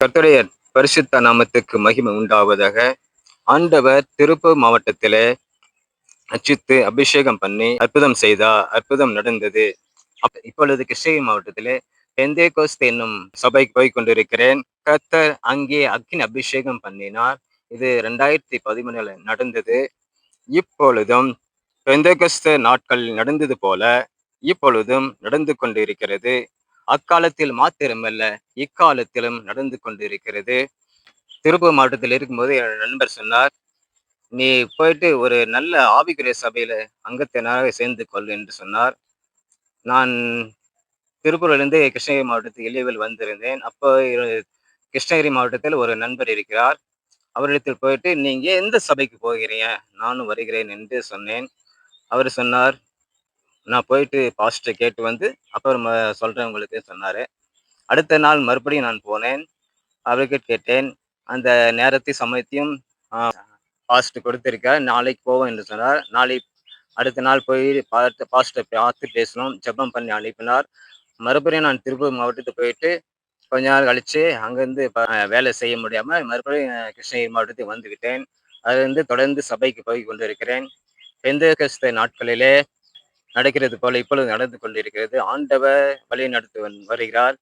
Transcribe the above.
கர்த்தருடைய பரிசுத்த நாமத்துக்கு மகிமை உண்டாவதாக. ஆண்டவர் திருப்பூர் மாவட்டத்திலே அச்சித்து அபிஷேகம் பண்ணி அற்புதம் செய்தா அற்புதம் நடந்தது. இப்பொழுது கிருஷ்ணகிரி மாவட்டத்திலே பெந்தேகோஸ்த் என்னும் சபைக்கு போய் கொண்டிருக்கிறேன். கர்த்தர் அங்கே அக்னி அபிஷேகம் பண்ணினார். இது ரெண்டாயிரத்தி பதிமூணுல நடந்தது. இப்பொழுதும் பெந்தேகஸ்த நாட்கள் நடந்தது போல இப்பொழுதும் நடந்து கொண்டிருக்கிறது. அக்காலத்தில் மாத்திரமல்ல இக்காலத்திலும் நடந்து கொண்டிருக்கிறது. திருப்பூர் மாவட்டத்தில் இருக்கும்போது என் நண்பர் சொன்னார் நீ போயிட்டு ஒரு நல்ல ஆவிக்குரிய சபையில அங்கத்தினராக சேர்ந்து கொள் என்று சொன்னார். நான் திருப்பூரிலிருந்து கிருஷ்ணகிரி மாவட்டத்துக்கு இளைவில் வந்திருந்தேன். அப்போ கிருஷ்ணகிரி மாவட்டத்தில் ஒரு நண்பர் இருக்கிறார். அவரிடத்தில் போயிட்டு நீங்கள் எந்த சபைக்கு போகிறீங்க? நானும் வருகிறேன் என்று சொன்னேன். அவர் சொன்னார் நான் போயிட்டு பாஸ்டர் கேட்டு வந்து அப்புறம் சொல்கிறேன் உங்களுக்கு சொன்னார். அடுத்த நாள் மறுபடியும் நான் போனேன். அவர்கிட்ட கேட்டேன். அந்த நேரத்தை சமயத்தையும் பாஸ்ட் கொடுத்துருக்க நாளைக்கு போவோம் என்று சொன்னார். நாளை அடுத்த நாள் போய் பார்த்து பாஸ்டர் பார்த்து பேசணும். ஜெபம் பண்ணி அனுப்பினார். மறுபடியும் நான் திருப்பூர் மாவட்டத்துக்கு போயிட்டு கொஞ்ச நாள் கழித்து அங்கேருந்து வேலை செய்ய முடியாமல் மறுபடியும் கிருஷ்ணகிரி மாவட்டத்துக்கு வந்துவிட்டேன். அதுலேருந்து தொடர்ந்து சபைக்கு போய் கொண்டிருக்கிறேன். கஷ்ட நாட்களிலே நடக்கிறது போல இப்பொழுது நடந்து கொண்டிருக்கிறது. ஆண்டவர் வழி நடத்தி வருகிறார்.